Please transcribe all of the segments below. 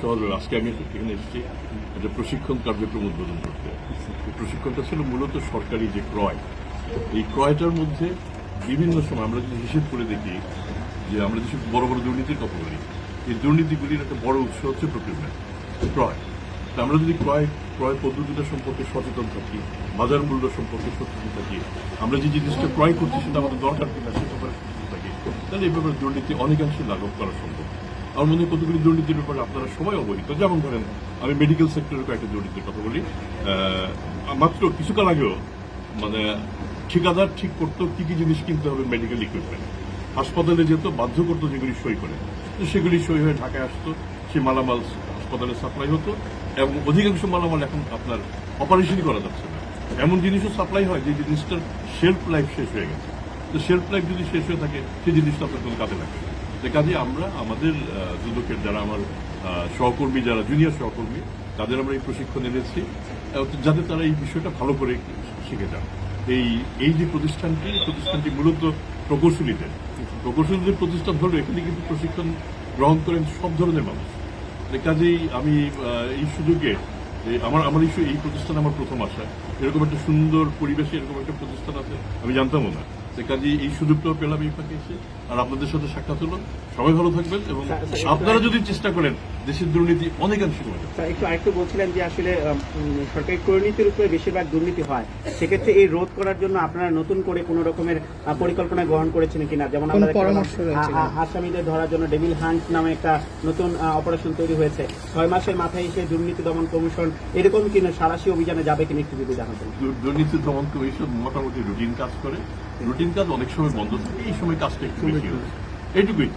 সহজ ব্যাপার। আজকে আমি এখানে এসেছি একটা প্রশিক্ষণ কার্যক্রম উদ্বোধন করতে প্রশিক্ষণটা ছিল মূলত সরকারি যে ক্রয়, এই ক্রয়টার মধ্যে বিভিন্ন সময় আমরা যদি হিসেব করে দেখি যে আমরা যেসব বড় বড় দুর্নীতির কথা বলি, এই দুর্নীতিগুলির একটা বড় উৎস হচ্ছে প্রকিউরমেন্ট ক্রয় আমরা যদি ক্রয় ক্রয় পদ্ধতিটা সম্পর্কে সচেতন থাকি, বাজার মূল্য সম্পর্কে সচেতন থাকি, আমরা যে জিনিসটা ক্রয় করছি সেটা আমাদের দরকার কিনা সে ব্যাপারে সচেতন থাকি, তাহলে এই ব্যাপারে দুর্নীতি অনেকাংশে লাঘব করা সম্ভব আমার মনে হয় কতগুলি দুর্নীতির ব্যাপারে আপনারা সবাই অবহিত। যেমন ধরেন, আমি মেডিকেল সেক্টরের কয়েকটা দুর্নীতির কথা বলি। মাত্র কিছুকাল আগেও মানে ঠিকাদার ঠিক করতো কি কি জিনিস কিনতে হবে মেডিকেল ইকুইপমেন্ট হাসপাতালে যেত, বাধ্য করতো যেগুলি সই করে। তো সেগুলি সই হয়ে ঢাকায় আসতো, সে মালামাল হাসপাতালে সাপ্লাই হতো এবং অধিকাংশ মালামাল এখন আপনার অপারেশনই করা যাচ্ছে না। এমন জিনিসও সাপ্লাই হয় যে জিনিসটার শেলফ লাইফ শেষ হয়ে গেছে। তো শেলফ লাইফ যদি শেষ হয়ে থাকে, সেই জিনিসটা আপনার কোনো কাজে লাগবে তো কাজে আমরা, আমাদের দুদকের যারা আমার সহকর্মী, যারা জুনিয়র সহকর্মী, তাদের আমরা এই প্রশিক্ষণ এনেছি যাতে তারা এই বিষয়টা ভালো করে শিখে যান। এই এই যে প্রতিষ্ঠানটি প্রতিষ্ঠানটি মূলত প্রকৌশলীদের। প্রকৌশলীদের প্রতিষ্ঠান হলো, এখানে কিন্তু প্রশিক্ষণ গ্রহণ করেন সব ধরনের মানুষ। তো কাজেই আমি এই সুযোগে আমার আমার এই প্রতিষ্ঠান আমার প্রথম আসা এরকম একটা সুন্দর পরিবেশে এরকম একটা প্রতিষ্ঠান আছে, আমি জানতামও না। তো এই সুযোগটাও পেলাম এই ফাঁকে এসে। আর আপনাদের সাথে সাক্ষাৎ হলো। সবাই ভালো থাকবেন এবং আপনারা যদি চেষ্টা করেন দেশের দুর্নীতি অনেকাংশে কমে একটু আরেকটু বলছিলেন যে আসলে সরকারি উপরে বেশিরভাগ দুর্নীতি হয়। সেক্ষেত্রে এই রোধ করার জন্য আপনারা নতুন করে কোনো রকমের পরিকল্পনা গ্রহণ করেছেন কিনা? যেমন আ- আসামিদের ধরার জন্য ডেভিল হান্ট নামে একটা নতুন অপারেশন তৈরি হয়েছে। ছয় মাসের মাথায় এসে দুর্নীতি দমন কমিশন এরকম কিনা সারাশি অভিযানে যাবে কিনা একটু যদি জানাতেন। দু- দুর্নীতি দমন কমিশন মোটামুটি রুটিন কাজ করে। রুটিন কাজ অনেক সময় বন্ধ থাকে এই সময় কাজটা একটু বেশি হচ্ছে। এইটুকুই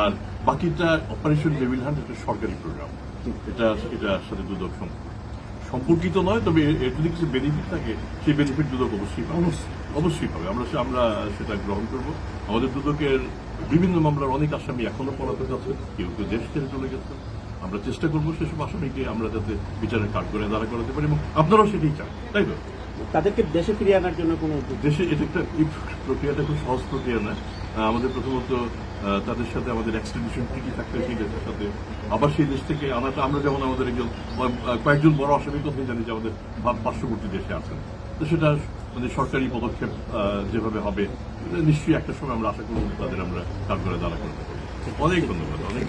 আর বাকিটা অপারেশন ডেভিল হান্ট একটা সরকারি প্রোগ্রাম এটা এটার সাথে দুদক সম্পর্কিত নয় তবে এর যদি কিছু বেনিফিট থাকে সেই বেনিফিট দুদক অবশ্যই পাবে। অবশ্যই। পাবে। আমরা আমরা সেটা গ্রহণ করব। আমাদের দুদকের বিভিন্ন মামলার অনেক আসামি এখনও পলাতে যাচ্ছে কেউ কেউ দেশ ছেড়ে চলে গেছে। আমরা চেষ্টা করব সেসব আসামিকে আমরা যাতে বিচারের কাঠ করে দাঁড়া করাতে পারি এবং আপনারাও সেটাই চান তাই তো? তাদেরকে দেশে ফিরিয়ে আনার জন্য কোনো দেশে এটা একটা প্রক্রিয়াটা খুব সহজ প্রক্রিয়া না। আমাদের প্রথমত তাদের সাথে আমাদের এক্সট্রিবিউশন ট্রিটি থাকতে সেই দেশের সাথে। আবার সেই দেশ থেকে আনাটা, আমরা যেমন আমাদের একজন কয়েকজন বড় আসামির কথাই জানি যে আমাদের পার্শ্ববর্তী দেশে আছেন। তো সেটা মানে সরকারি পদক্ষেপ যেভাবে হবে, নিশ্চয়ই একটা সময় আমরা আশা করব তাদের আমরা কাজ করে দাঁড়া করতে পারব। অনেক ধন্যবাদ, অনেক